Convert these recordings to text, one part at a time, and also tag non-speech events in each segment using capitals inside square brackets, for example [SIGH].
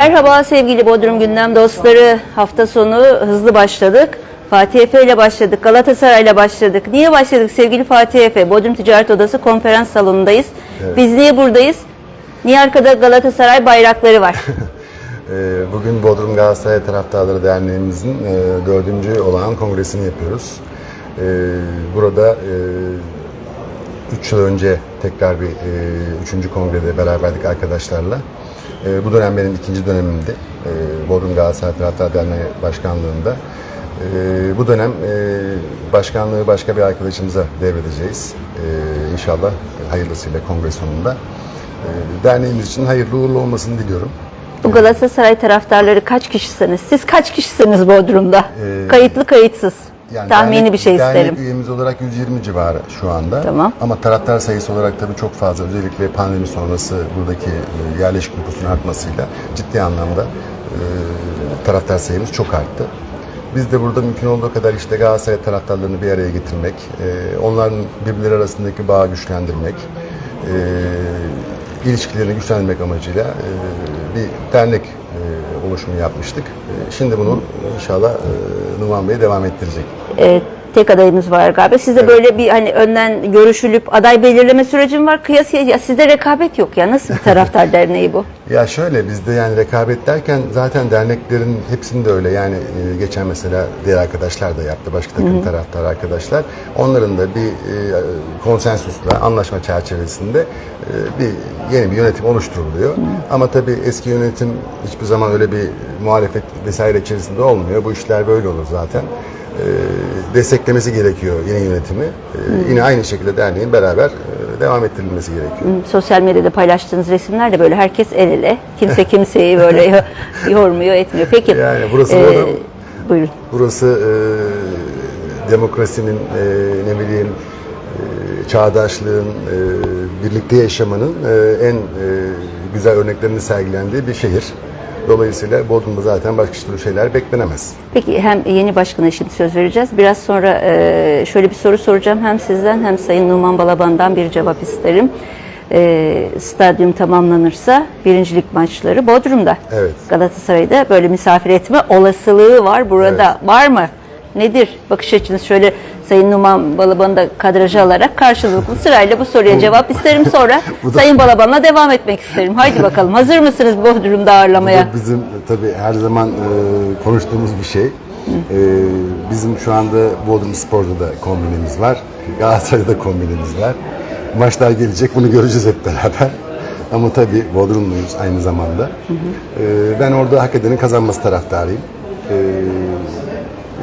Merhaba sevgili Bodrum Gündem dostları. Hafta sonu hızlı başladık. Fatih Efe ile başladık, Galatasaray ile başladık. Niye başladık sevgili Fatih Efe? Bodrum Ticaret Odası konferans salonundayız. Biz niye buradayız? Niye arkada Galatasaray bayrakları var? [LAUGHS] Ee, Bugün Bodrum Galatasaray Taraftarları Derneğimizin e, dördüncü olan kongresini yapıyoruz. Ee, Burada 3 yıl önce tekrar bir e, üçüncü kongrede beraberdik arkadaşlarla. Ee, Bu dönem benim ikinci dönemimdi. Ee, Bodrum Galatasaray Taraftar Derneği Başkanlığı'nda. Ee, Bu dönem e, başkanlığı başka bir arkadaşımıza devredeceğiz. İnşallah hayırlısıyla kongre sonunda. Derneğimiz için hayırlı uğurlu olmasını diliyorum. Bu Galatasaray taraftarları kaç kişisiniz? Siz kaç kişisiniz Bodrum'da? Ee, Kayıtlı kayıtsız. Yani Tahmini dernek- bir şey dernek isterim. üyemiz olarak 120 civarı şu anda. Tamam. Ama taraftar sayısı olarak tabii çok fazla. Özellikle pandemi sonrası buradaki e, yerleşik nüfusun artmasıyla ciddi anlamda e, taraftar sayımız çok arttı. Biz de burada mümkün olduğu kadar işte Galatasaray taraftarlarını bir araya getirmek, e, onların birbirleri arasındaki bağı güçlendirmek, e, ilişkilerini güçlendirmek amacıyla e, bir dernek oluşumu yapmıştık. E, Şimdi bunu inşallah e, Numan Bey devam ettirecek. Ee, tek adayımız var galiba. Sizde böyle bir hani önden görüşülüp aday belirleme süreci mi var? Kıyasıya ya sizde rekabet yok ya. Nasıl bir taraftar [LAUGHS] derneği bu? Ya şöyle bizde yani rekabet derken zaten derneklerin hepsinde öyle yani e, geçen mesela diğer arkadaşlar da yaptı başka takım taraftar arkadaşlar. Onların da bir e, konsensusla anlaşma çerçevesinde e, bir yeni bir yönetim oluşturuluyor. Ama tabii eski yönetim hiçbir zaman öyle bir muhalefet vesaire içerisinde olmuyor. Bu işler böyle olur zaten. E, desteklemesi gerekiyor yeni yönetimi. E, Yine aynı şekilde derneğin beraber e, devam ettirilmesi gerekiyor. Sosyal medyada paylaştığınız resimler de böyle herkes el ele. Kimse [LAUGHS] kimseyi böyle yormuyor, etmiyor. Peki. Yani burası Bodrum. Buyurun. Burası e, demokrasinin, e, ne bileyim, e, çağdaşlığın, e, birlikte yaşamanın e, en e, güzel örneklerini sergilendiği bir şehir. Dolayısıyla Bodrum'da zaten başka türlü şeyler beklenemez. Peki hem yeni başkana şimdi söz vereceğiz. Biraz sonra e, şöyle bir soru soracağım. Hem sizden hem Sayın Numan Balaban'dan bir cevap isterim. E, stadyum tamamlanırsa birincilik maçları Bodrum'da. Evet. Galatasaray'da böyle misafir etme olasılığı var burada. Var mı? Nedir bakış açınız? Şöyle Sayın Numan Balaban'ı da kadraja alarak karşılıklı sırayla bu soruya cevap isterim. Sonra [LAUGHS] Bu da- Sayın Balaban'la devam etmek isterim. Haydi bakalım. Hazır mısınız Bodrum'da ağırlamaya? Bu bizim tabii her zaman e, konuştuğumuz bir şey. E, bizim şu anda Bodrum Spor'da da kombinemiz var. Galatasaray'da da kombinemiz var. Maçlar gelecek bunu göreceğiz hep beraber. Ama tabii Bodrumluyuz aynı zamanda. E, ben orada hak edenin kazanması taraftarıyım. E,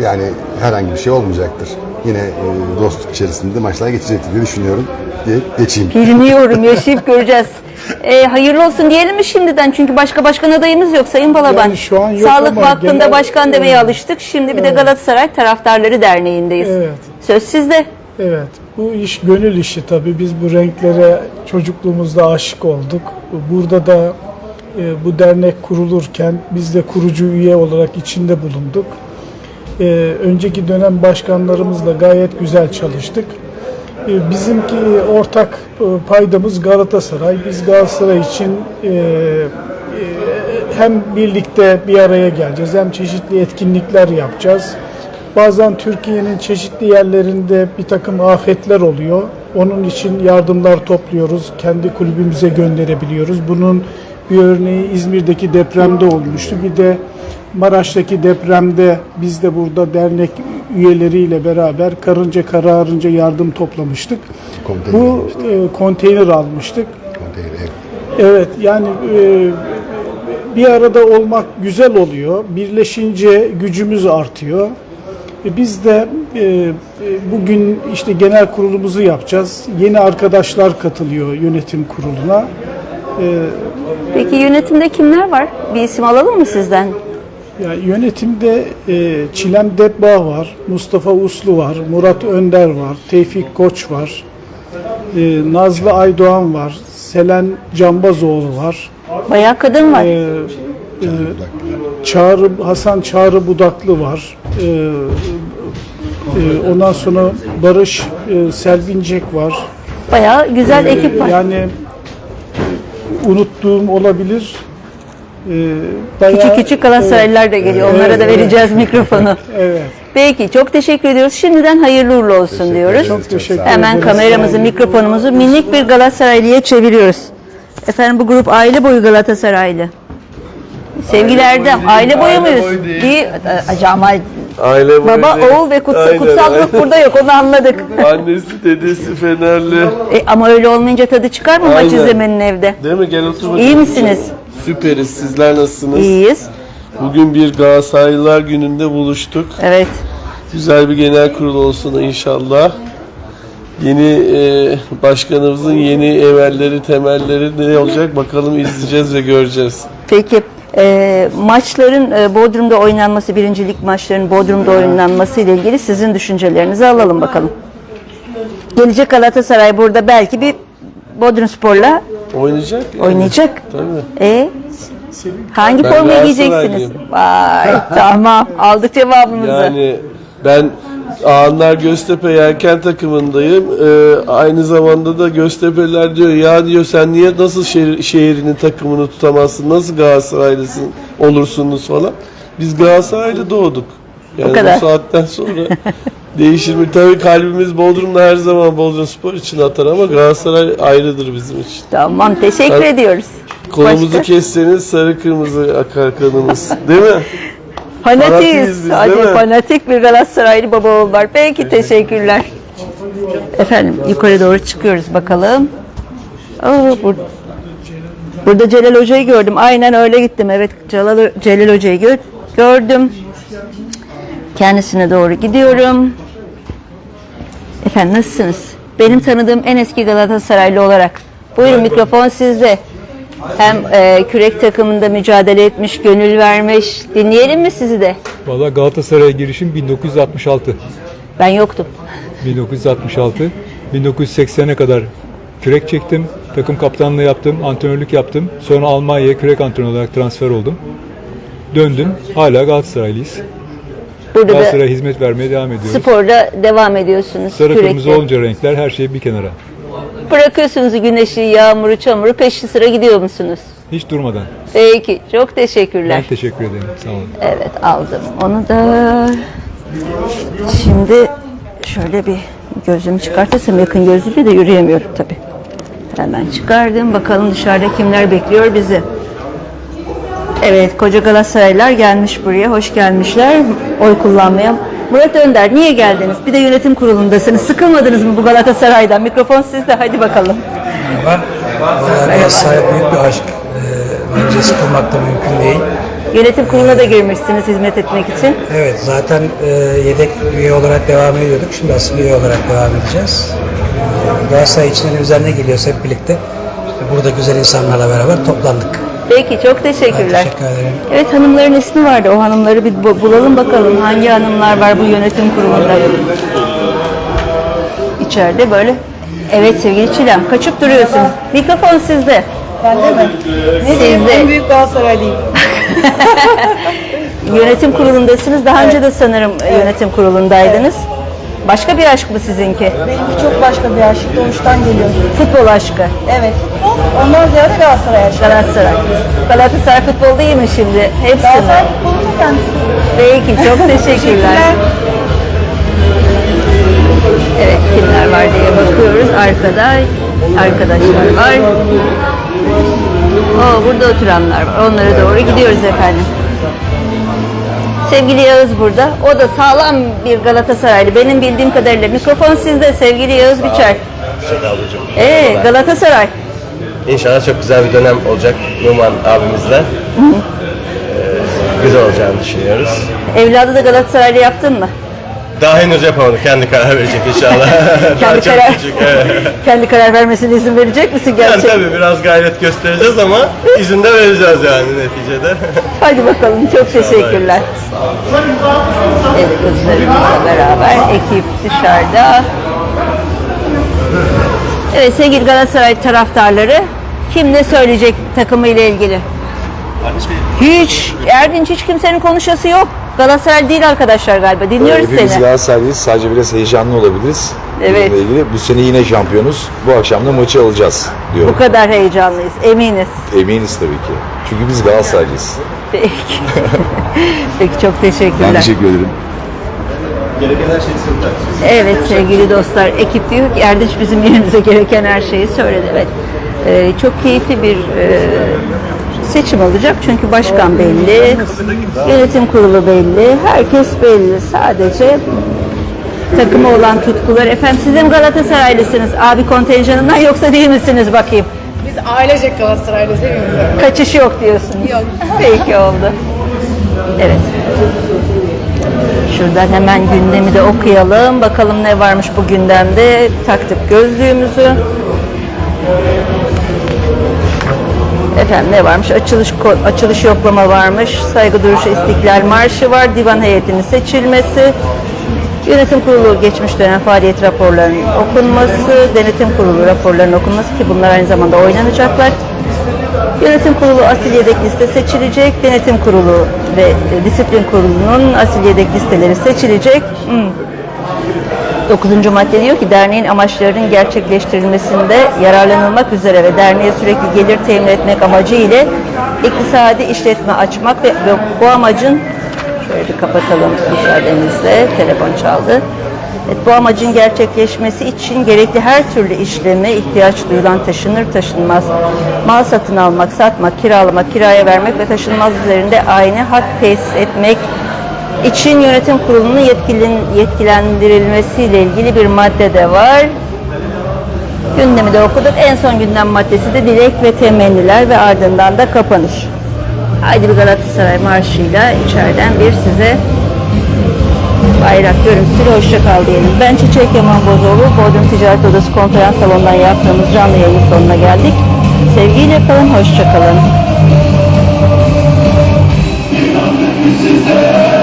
yani herhangi bir şey olmayacaktır. Yine e, dostluk içerisinde maçlar geçecektir diye düşünüyorum diye geçeyim. Bilmiyorum yaşayıp göreceğiz. Ee, [LAUGHS] hayırlı olsun diyelim mi şimdiden? Çünkü başka başkan adayımız yok Sayın Balaban. Yani şu an yok Sağlık ama Vakfı'nda genel- başkan demeye alıştık. Şimdi bir de Galatasaray Taraftarları Derneği'ndeyiz. Evet. Söz sizde. Evet, bu iş gönül işi tabii. Biz bu renklere çocukluğumuzda aşık olduk. Burada da e, bu dernek kurulurken biz de kurucu üye olarak içinde bulunduk. E, önceki dönem başkanlarımızla gayet güzel çalıştık. E, bizimki ortak e, paydamız Galatasaray. Biz Galatasaray için e, e, hem birlikte bir araya geleceğiz hem çeşitli etkinlikler yapacağız. Bazen Türkiye'nin çeşitli yerlerinde bir takım afetler oluyor. Onun için yardımlar topluyoruz. Kendi kulübümüze gönderebiliyoruz. Bunun bir örneği İzmir'deki depremde olmuştu. Bir de Maraş'taki depremde biz de burada dernek üyeleriyle beraber karınca kararınca yardım toplamıştık. Konteyner Bu almıştık. e, konteyner almıştık. Konteyner, ev. Evet yani e, bir arada olmak güzel oluyor. Birleşince gücümüz artıyor. E, Biz de e, e, bugün işte genel kurulumuzu yapacağız. Yeni arkadaşlar katılıyor yönetim kuruluna. E, Peki yönetimde kimler var? Bir isim alalım mı sizden? Ya yönetimde e, Çilem Debba var, Mustafa Uslu var, Murat Önder var, Tevfik Koç var, e, Nazlı Aydoğan var, Selen Cambazoğlu var. Bayağı kadın var. Ee, e, Çağrı Hasan Çağrı Budaklı var. Ee, e, ondan sonra Barış e, Selvincek var. Bayağı güzel ekip var. Yani e, unuttuğum olabilir. E, bayağı- Küçük küçük Galatasaraylılar da geliyor. Onlara da vereceğiz mikrofonu. [LAUGHS] Evet. Peki çok teşekkür ediyoruz. Şimdiden hayırlı uğurlu olsun diyoruz. Çok teşekkür Hemen ederiz. kameramızı, mikrofonumuzu minik bir Galatasaraylı'ya çeviriyoruz. Efendim bu grup aile boyu Galatasaraylı. Sevgili Erdem, aile boyu muyuz? boyu değil. Bir, e, ama Aile baba, boyu- oğul ve kutsal, Aynen, kutsal ruh burada yok onu anladık. Annesi, dedesi Fenerli. E, ama öyle olmayınca tadı çıkar mı maç Aynen. izlemenin evde? Değil mi? Gel otur bakalım. İyi misiniz? Süperiz. Sizler nasılsınız? İyiyiz. Bugün bir Galatasaraylılar gününde buluştuk. Evet. Güzel bir genel kurul olsun inşallah. Yeni e, başkanımızın yeni emelleri, temelleri ne olacak bakalım izleyeceğiz ve göreceğiz. Peki e, maçların e, Bodrum'da oynanması, birincilik maçlarının Bodrum'da oynanması ile ilgili sizin düşüncelerinizi alalım bakalım. Gelecek Galatasaray burada belki bir Bodrum Spor'la Oynayacak. yani. oynayacak. Tabii. E hangi Ben formayı giyeceksiniz? Vay [LAUGHS] tamam aldık cevabımızı. Yani ben Ağanlar Göztepe Yelken takımındayım. Ee, aynı zamanda da Göztepe'ler diyor ya diyor sen niye nasıl şehir, şehrinin takımını tutamazsın? Nasıl Galatasaraylısın olursunuz falan. Biz Galatasaraylı doğduk. Yani kadar. bu saatten sonra [LAUGHS] değişir mi? Tabii kalbimiz Bodrum'da her zaman Bodrum Spor için atar ama Galatasaray ayrıdır bizim için. Tamam teşekkür Tabii. ediyoruz. Kolumuzu Başka? kesseniz sarı kırmızı akar kanımız. Değil mi? Fanatiyiz Fanatiyiz. Hadi fanatik bir Galatasaraylı baba oğul var. Peki teşekkürler. Efendim yukarı doğru çıkıyoruz bakalım. Aa, bur burada Celal Hoca'yı gördüm. Aynen öyle gittim. Evet Celal, Celal Hoca'yı gö- gördüm. Kendisine doğru gidiyorum. Efendim nasılsınız? Benim tanıdığım en eski Galatasaraylı olarak. Buyurun mikrofon sizde. Hem e, kürek takımında mücadele etmiş, gönül vermiş. Dinleyelim mi sizi de? Valla Galatasaray'a girişim 1966. Ben yoktum. 1966. 1980'e kadar kürek çektim. Takım kaptanlığı yaptım, antrenörlük yaptım. Sonra Almanya'ya kürek antrenörü olarak transfer oldum. Döndüm. Hala Galatasaraylıyız. Burada da Galatasaray'a hizmet vermeye devam ediyoruz. sporda devam ediyorsunuz. Sarı kürekle. kırmızı olunca renkler her şey bir kenara. Bırakıyorsunuz güneşi, yağmuru, çamuru, peşi sıra gidiyor musunuz? Hiç durmadan. Peki, çok teşekkürler. Ben teşekkür ederim. Sağ olun. Evet aldım onu da. Şimdi şöyle bir gözümü çıkartırsam yakın gözlüğüyle de yürüyemiyorum tabii. Hemen çıkardım. Bakalım dışarıda kimler bekliyor bizi. Evet koca Galatasaraylar gelmiş buraya. Hoş gelmişler oy kullanmaya. Murat Önder niye geldiniz? Bir de yönetim kurulundasınız. Sıkılmadınız mı bu Galatasaray'dan? Mikrofon sizde hadi bakalım. Merhaba. Valla Galatasaray büyük bir aşk. Ee, bence sıkılmak da mümkün değil. Yönetim kuruluna da girmişsiniz hizmet etmek için. Evet zaten e, yedek üye olarak devam ediyorduk. Şimdi asıl üye olarak devam edeceğiz. Ee, Galatasaray için elimizden ne geliyorsa hep birlikte burada güzel insanlarla beraber toplandık. Peki çok Ben teşekkürler. teşekkür ederim. Evet hanımların ismi vardı. O hanımları bir bu- bulalım bakalım. Hangi hanımlar var bu yönetim kurulunda? İçeride böyle. Evet sevgili Çilem. Kaçıp duruyorsunuz. Mikrofon sizde. Bende mi? Ne diyeyim? Sizde. En büyük Galatasaraylıyım. [LAUGHS] Yönetim kurulundasınız. Daha önce de sanırım e, yönetim kurulundaydınız. Başka bir aşk mı sizinki? Benimki çok başka bir aşk. Doğuştan geliyor. Futbol aşkı. Evet. Ondan ziyade Galatasaray aşkı. Galatasaray. Galatasaray futbol değil mi şimdi? Hepsi Galatasaray mi? futbolunun kendisi. Peki çok [LAUGHS] teşekkürler. Evet kimler var diye bakıyoruz. Arkada arkadaşlar var. Oo, burada oturanlar var. Onlara doğru gidiyoruz efendim. Sevgili Yağız burada. O da sağlam bir Galatasaraylı. Benim bildiğim kadarıyla. Mikrofon sizde sevgili Yağız Biçer. Ee, Galatasaray. İnşallah çok güzel bir dönem olacak Numan abimizle. Ee, güzel olacağını düşünüyoruz. Evladı da Galatasaraylı yaptın mı? Daha henüz yapamadık. Kendi karar verecek inşallah. [LAUGHS] Daha Kendi çok karar, küçük. Evet. [LAUGHS] kendi karar vermesine izin verecek misin Yani gerçekten? tabii biraz gayret göstereceğiz ama izin de vereceğiz yani neticede. [LAUGHS] Hadi bakalım çok teşekkürler. Evet kızlarımızla beraber ekip dışarıda. Evet sevgili Galatasaray taraftarları kim ne söyleyecek takımı ile ilgili? Hiç, Erdinç hiç kimsenin konuşası yok. Galatasaray değil arkadaşlar galiba. Dinliyoruz Hepimiz seni. Galatasaraylıyız. Sadece biraz heyecanlı olabiliriz. Evet. Bununla ilgili bu sene yine şampiyonuz. Bu akşam da maçı alacağız diyorum. Bu kadar heyecanlıyız, eminiz. Eminiz tabii ki. Çünkü biz Galatasaraylıyız. Peki. [LAUGHS] Peki çok teşekkürler. Ben teşekkür ederim. Gereken her şeyi söyler. Evet sevgili dostlar, ekip diyor ki Erdinç bizim yerimize gereken her şeyi söyledi. Evet. Ee, çok keyifli bir e, seçim olacak çünkü başkan belli, yönetim kurulu belli, herkes belli. Sadece takıma olan tutkular. Efendim siz de mi Galatasaraylısınız abi kontenjanından yoksa değil misiniz bakayım? Biz ailecek Galatasaraylıyız değil mi? Kaçış yok diyorsunuz. Yok. Peki oldu. Evet. Şuradan hemen gündemi de okuyalım. Bakalım ne varmış bu gündemde. Taktık gözlüğümüzü. Efendim ne varmış? Açılış açılış yoklama varmış. Saygı duruşu İstiklal Marşı var. Divan heyetinin seçilmesi. Yönetim kurulu geçmiş dönem faaliyet raporlarının okunması, denetim kurulu raporlarının okunması ki bunlar aynı zamanda oynanacaklar. Yönetim kurulu asil yedek liste seçilecek. Denetim kurulu ve e, disiplin kurulunun asil yedek listeleri seçilecek. Hmm. 9. madde diyor ki derneğin amaçlarının gerçekleştirilmesinde yararlanılmak üzere ve derneğe sürekli gelir temin etmek amacı ile iktisadi işletme açmak ve bu amacın şöyle bir kapatalım müsaadenizle telefon çaldı. Bu amacın gerçekleşmesi için gerekli her türlü işlemi ihtiyaç duyulan taşınır taşınmaz mal satın almak, satmak, kiralamak, kiraya vermek ve taşınmaz üzerinde aynı hak tesis etmek için yönetim kurulunun yetkilin, yetkilendirilmesiyle ilgili bir madde de var. Gündemi de okuduk. En son gündem maddesi de dilek ve temenniler ve ardından da kapanış. Haydi bir Galatasaray marşıyla içeriden bir size bayrak görüntüsüyle hoşçakal diyelim. Ben Çiçek Yaman Bozoğlu, Bodrum Ticaret Odası konferans salonundan yaptığımız canlı yayının sonuna geldik. Sevgiyle kalın, hoşçakalın. İnandık size.